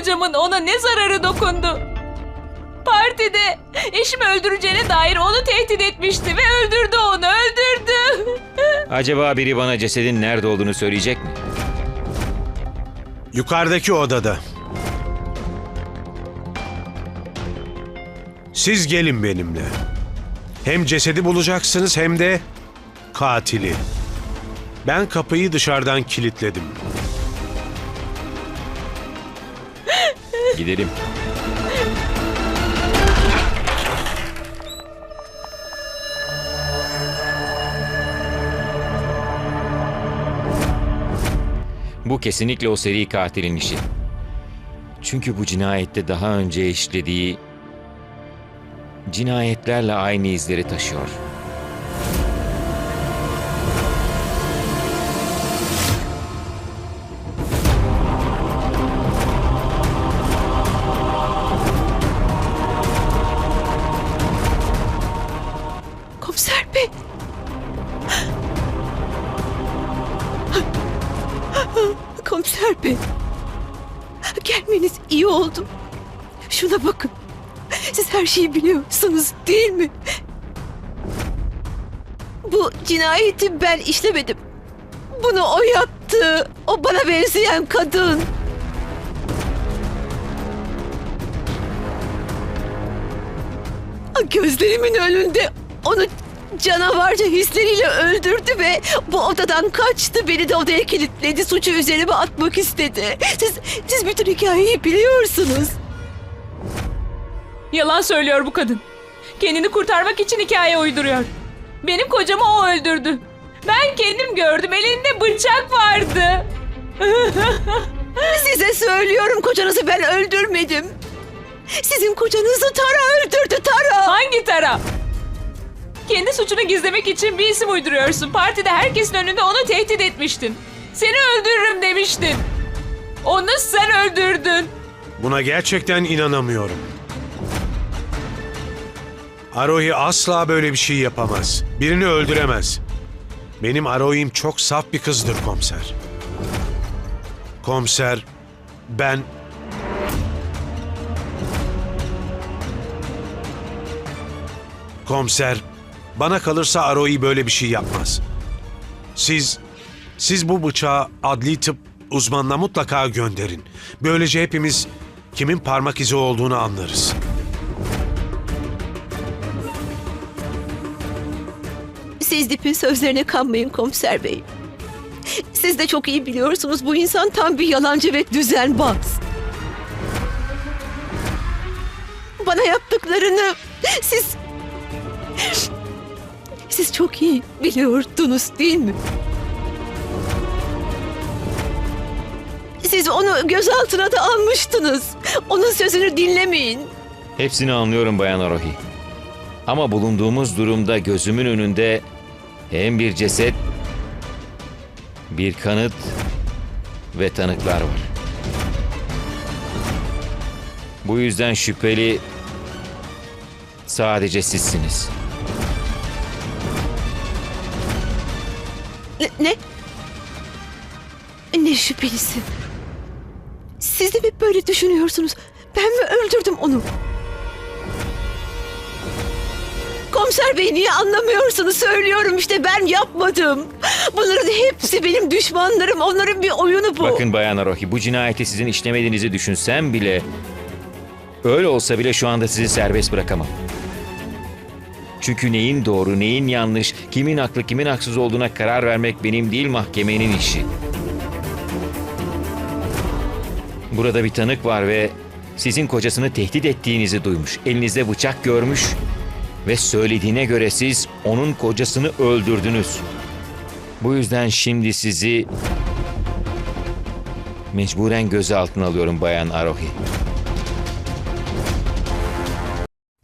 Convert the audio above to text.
kocamın ona ne zararı dokundu? Partide eşimi öldüreceğine dair onu tehdit etmişti ve öldürdü onu, öldürdü. Acaba biri bana cesedin nerede olduğunu söyleyecek mi? Yukarıdaki odada. Siz gelin benimle. Hem cesedi bulacaksınız hem de katili. Ben kapıyı dışarıdan kilitledim. Gidelim. Bu kesinlikle o seri katilin işi. Çünkü bu cinayette daha önce işlediği cinayetlerle aynı izleri taşıyor. Komiser bey. Gelmeniz iyi oldu. Şuna bakın. Siz her şeyi biliyorsunuz değil mi? Bu cinayeti ben işlemedim. Bunu o yaptı. O bana benzeyen kadın. Gözlerimin önünde onu canavarca hisleriyle öldürdü ve bu odadan kaçtı. Beni de odaya kilitledi. Suçu üzerime atmak istedi. Siz, siz bütün hikayeyi biliyorsunuz. Yalan söylüyor bu kadın. Kendini kurtarmak için hikaye uyduruyor. Benim kocamı o öldürdü. Ben kendim gördüm. Elinde bıçak vardı. Size söylüyorum kocanızı ben öldürmedim. Sizin kocanızı Tara Kendi suçunu gizlemek için bir isim uyduruyorsun. Partide herkesin önünde onu tehdit etmiştin. Seni öldürürüm demiştin. Onu sen öldürdün. Buna gerçekten inanamıyorum. Arohi asla böyle bir şey yapamaz. Birini öldüremez. Benim Arohi'm çok saf bir kızdır komiser. Komiser, ben... Komiser, bana kalırsa Arohi böyle bir şey yapmaz. Siz, siz bu bıçağı adli tıp uzmanına mutlaka gönderin. Böylece hepimiz kimin parmak izi olduğunu anlarız. Siz Dip'in sözlerine kanmayın komiser bey. Siz de çok iyi biliyorsunuz bu insan tam bir yalancı ve düzenbaz. Bana yaptıklarını siz... Siz çok iyi biliyordunuz değil mi? Siz onu gözaltına da almıştınız. Onun sözünü dinlemeyin. Hepsini anlıyorum Bayan Arohi. Ama bulunduğumuz durumda gözümün önünde hem bir ceset, bir kanıt ve tanıklar var. Bu yüzden şüpheli sadece sizsiniz. Ne, ne şüphelisi? Siz de mi böyle düşünüyorsunuz? Ben mi öldürdüm onu? Komiser bey niye anlamıyorsunuz? Söylüyorum işte ben yapmadım. Bunların hepsi benim düşmanlarım. Onların bir oyunu bu. Bakın Bayan Arohi, bu cinayeti sizin işlemediğinizi düşünsem bile, öyle olsa bile şu anda sizi serbest bırakamam. Çünkü neyin doğru, neyin yanlış, kimin haklı, kimin haksız olduğuna karar vermek benim değil mahkemenin işi. Burada bir tanık var ve sizin kocasını tehdit ettiğinizi duymuş. Elinizde bıçak görmüş ve söylediğine göre siz onun kocasını öldürdünüz. Bu yüzden şimdi sizi mecburen gözaltına alıyorum Bayan Arohi.